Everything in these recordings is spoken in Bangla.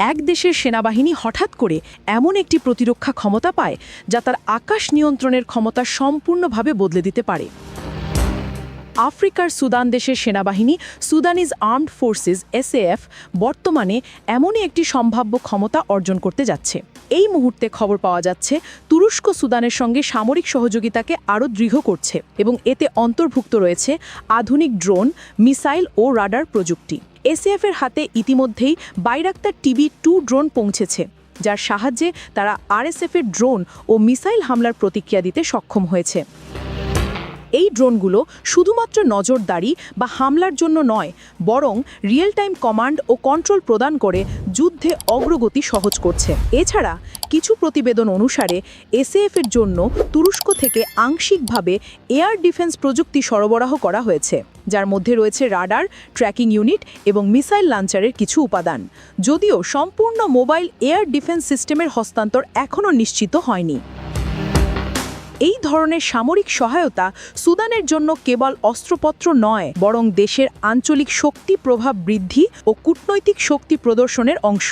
এক দেশের সেনাবাহিনী হঠাৎ করে এমন একটি প্রতিরক্ষা ক্ষমতা পায় যা তার আকাশ নিয়ন্ত্রণের ক্ষমতা সম্পূর্ণভাবে বদলে দিতে পারে। আফ্রিকার সুদান দেশের সেনাবাহিনী, সুদানিজ আর্মড ফোর্সেস, এসএএফ, বর্তমানে এমনই একটি সম্ভাব্য ক্ষমতা অর্জন করতে যাচ্ছে। এই মুহূর্তে খবর পাওয়া যাচ্ছে, তুরস্ক সুদানের সঙ্গে সামরিক সহযোগিতাকে আরও দৃঢ় করছে এবং এতে অন্তর্ভুক্ত রয়েছে আধুনিক ড্রোন, মিসাইল ও রাডার প্রযুক্তি। এসএএফ এর হাতে ইতিমধ্যেই বাইরাক্তার টিভি টু ড্রোন পৌঁছেছে, যার সাহায্যে তারা আরএসএফ এর ড্রোন ও মিসাইল হামলার প্রতিক্রিয়া দিতে সক্ষম হয়েছে। এই ড্রোনগুলো শুধুমাত্র নজরদারি বা হামলার জন্য নয়, বরং রিয়েল টাইম কমান্ড ও কন্ট্রোল প্রদান করে যুদ্ধে অগ্রগতি সহজ করছে। এছাড়া কিছু প্রতিবেদন অনুসারে, এসএএফ এর জন্য তুরস্ক থেকে আংশিকভাবে এয়ার ডিফেন্স প্রযুক্তি সরবরাহ করা হয়েছে, যার মধ্যে রয়েছে রাডার, ট্র্যাকিং ইউনিট এবং মিসাইল লাঞ্চারের কিছু উপাদান। যদিও সম্পূর্ণ মোবাইল এয়ার ডিফেন্স সিস্টেমের হস্তান্তর এখনও নিশ্চিত হয়নি। এই ধরনের সামরিক সহায়তা সুদানের জন্য কেবল অস্ত্রপত্র নয়, বরং দেশের আঞ্চলিক শক্তি প্রভাব বৃদ্ধি ও কূটনৈতিক শক্তি প্রদর্শনের অংশ।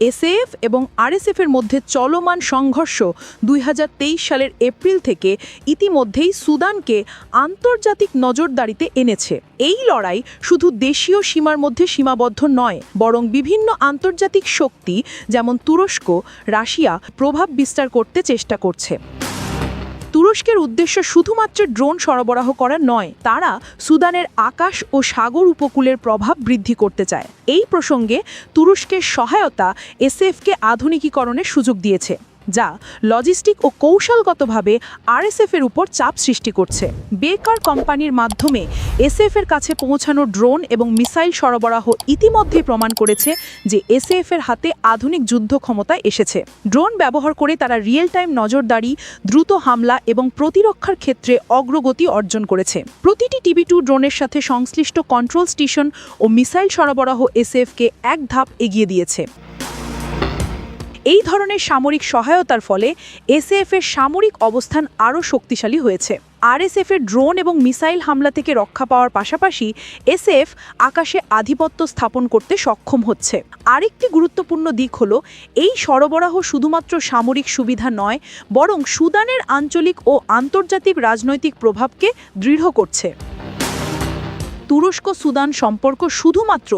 এসএএফ এবং আরএসএফ এর মধ্যে চলমান সংঘর্ষ দুই হাজার তেইশ সালের এপ্রিল থেকে ইতিমধ্যেই সুদানকে আন্তর্জাতিক নজরদারিতে এনেছে। এই লড়াই শুধু দেশীয় সীমার মধ্যে সীমাবদ্ধ নয়, বরং বিভিন্ন আন্তর্জাতিক শক্তি যেমন তুরস্ক, রাশিয়া প্রভাব বিস্তার করতে চেষ্টা করছে। তুরস্কের উদ্দেশ্য শুধুমাত্র ড্রোন সরবরাহ করা নয়, তারা সুদানের আকাশ ও সাগর উপকূলের প্রভাব বৃদ্ধি করতে চায়। এই প্রসঙ্গে তুরস্কের সহায়তা এসএফকে আধুনিকীকরণের সুযোগ দিয়েছে। যা লজিস্টিক ও কৌশলগতভাবে আরএসএফ এর উপর চাপ সৃষ্টি করছে। বেকার কোম্পানির মাধ্যমে এসএফ এর কাছে পৌঁছানো ড্রোন এবং মিসাইল সরবরাহ ইতিমধ্যে প্রমাণ করেছে যে এসএফ এর হাতে আধুনিক যুদ্ধ ক্ষমতা এসেছে। ড্রোন ব্যবহার করে তারা রিয়েল টাইম নজরদারি, দ্রুত হামলা এবং প্রতিরক্ষার ক্ষেত্রে অগ্রগতি অর্জন করেছে। প্রতিটি টিভি টু ড্রোনের সাথে সংশ্লিষ্ট কন্ট্রোল স্টেশন ও মিসাইল সরবরাহ এসএফকে এক ধাপ এগিয়ে দিয়েছে। এই ধরনের সামরিক সহায়তার ফলে এসএএফ এর সামরিক অবস্থান আরও শক্তিশালী হয়েছে। আরএসএফ এর ড্রোন এবং মিসাইল হামলা থেকে রক্ষা পাওয়ার পাশাপাশি এসএফ আকাশে আধিপত্য স্থাপন করতে সক্ষম হচ্ছে। আরেকটি গুরুত্বপূর্ণ দিক হলো, এই সরবরাহ শুধুমাত্র সামরিক সুবিধা নয়, বরং সুদানের আঞ্চলিক ও আন্তর্জাতিক রাজনৈতিক প্রভাবকে দৃঢ় করছে। তুরস্ক সুদান সম্পর্ক শুধুমাত্র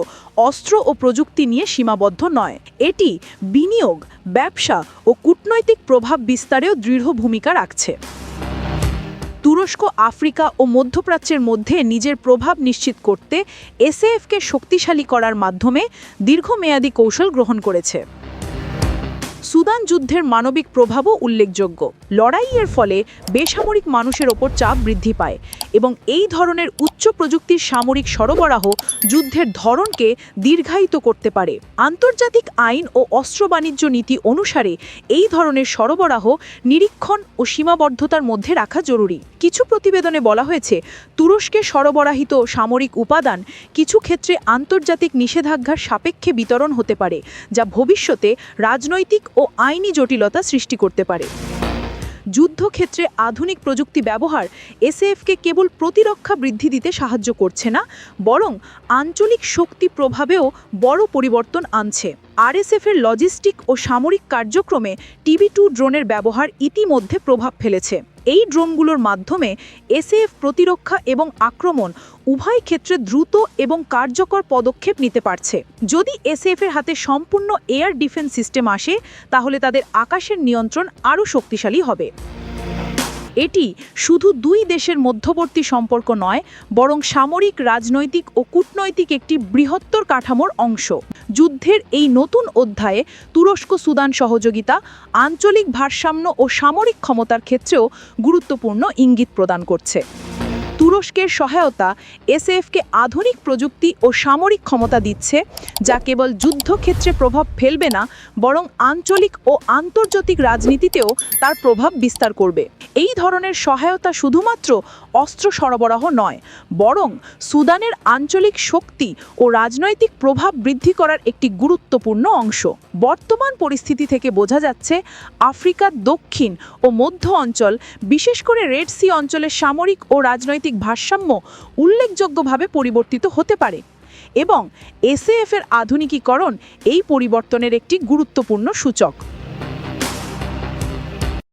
অস্ত্র ও প্রযুক্তি নিয়ে সীমাবদ্ধ নয়। এটি বিনিয়োগ, ব্যবসা ও কূটনৈতিক প্রভাব বিস্তারেও দৃঢ় ভূমিকা রাখছে। তুরস্ক, আফ্রিকা ও মধ্যপ্রাচ্যের মধ্যে নিজের প্রভাব নিশ্চিত করতে এসএএফকে শক্তিশালী করার মাধ্যমে দীর্ঘমেয়াদী কৌশল গ্রহণ করেছে। সুদান যুদ্ধের মানবিক প্রভাবও উল্লেখযোগ্য। লড়াইয়ের ফলে বেসামরিক মানুষের ওপর চাপ বৃদ্ধি পায়। এবং এই ধরনের উচ্চ প্রযুক্তির সামরিক সরবরাহ যুদ্ধের ধরনকে দীর্ঘায়িত করতে পারে। আন্তর্জাতিক আইন ও অস্ত্র বাণিজ্য নীতি অনুসারে এই ধরনের সরবরাহ নিরীক্ষণ ও সীমাবদ্ধতার মধ্যে রাখা জরুরি। কিছু প্রতিবেদনে বলা হয়েছে, তুরস্কে সরবরাহিত সামরিক উপাদান কিছু ক্ষেত্রে আন্তর্জাতিক নিষেধাজ্ঞার সাপেক্ষে বিতরণ হতে পারে, যা ভবিষ্যতে রাজনৈতিক ও আইনি জটিলতা সৃষ্টি করতে পারে। যুদ্ধক্ষেত্রে আধুনিক প্রযুক্তি ব্যবহার এসএফকে কেবল প্রতিরক্ষা বৃদ্ধি দিতে সাহায্য করছে না, বরং আঞ্চলিক শক্তি প্রভাবেও বড় পরিবর্তন আনছে। আর এস এফের লজিস্টিক ও সামরিক কার্যক্রমে টিভি টু ড্রোনের ব্যবহার ইতিমধ্যে প্রভাব ফেলেছে। এই ড্রোনগুলোর মাধ্যমে এসএএফ প্রতিরক্ষা এবং আক্রমণ উভয় ক্ষেত্রে দ্রুত এবং কার্যকর পদক্ষেপ নিতে পারছে। যদি এসএএফ এর হাতে সম্পূর্ণ এয়ার ডিফেন্স সিস্টেম আসে, তাহলে তাদের আকাশের নিয়ন্ত্রণ আরও শক্তিশালী হবে। এটি শুধু দুই দেশের মধ্যবর্তী সম্পর্ক নয়, বরং সামরিক, রাজনৈতিক ও কূটনৈতিক একটি বৃহত্তর কাঠামোর অংশ। যুদ্ধের এই নতুন অধ্যায়ে তুরস্ক সুদান সহযোগিতা, আঞ্চলিক ভারসাম্য ও সামরিক ক্ষমতার ক্ষেত্রেও গুরুত্বপূর্ণ ইঙ্গিত প্রদান করছে। তুরস্কের সহায়তা এসএফকে আধুনিক প্রযুক্তি ও সামরিক ক্ষমতা দিচ্ছে, যা কেবল যুদ্ধক্ষেত্রে প্রভাব ফেলবে না, বরং আঞ্চলিক ও আন্তর্জাতিক রাজনীতিতেও তার প্রভাব বিস্তার করবে। এই ধরনের সহায়তা শুধুমাত্র অস্ত্র সরবরাহ নয়, বরং সুদানের আঞ্চলিক শক্তি ও রাজনৈতিক প্রভাব বৃদ্ধি করার একটি গুরুত্বপূর্ণ অংশ। বর্তমান পরিস্থিতি থেকে বোঝা যাচ্ছে আফ্রিকার দক্ষিণ ও মধ্য অঞ্চল, বিশেষ করে রেড সি অঞ্চলের সামরিক ও রাজনৈতিক ভারসাম্য উল্লেখযোগ্যভাবে পরিবর্তিত হতে পারে এবং এসএএফ এর আধুনিকীকরণ এই পরিবর্তনের একটি গুরুত্বপূর্ণ সূচক।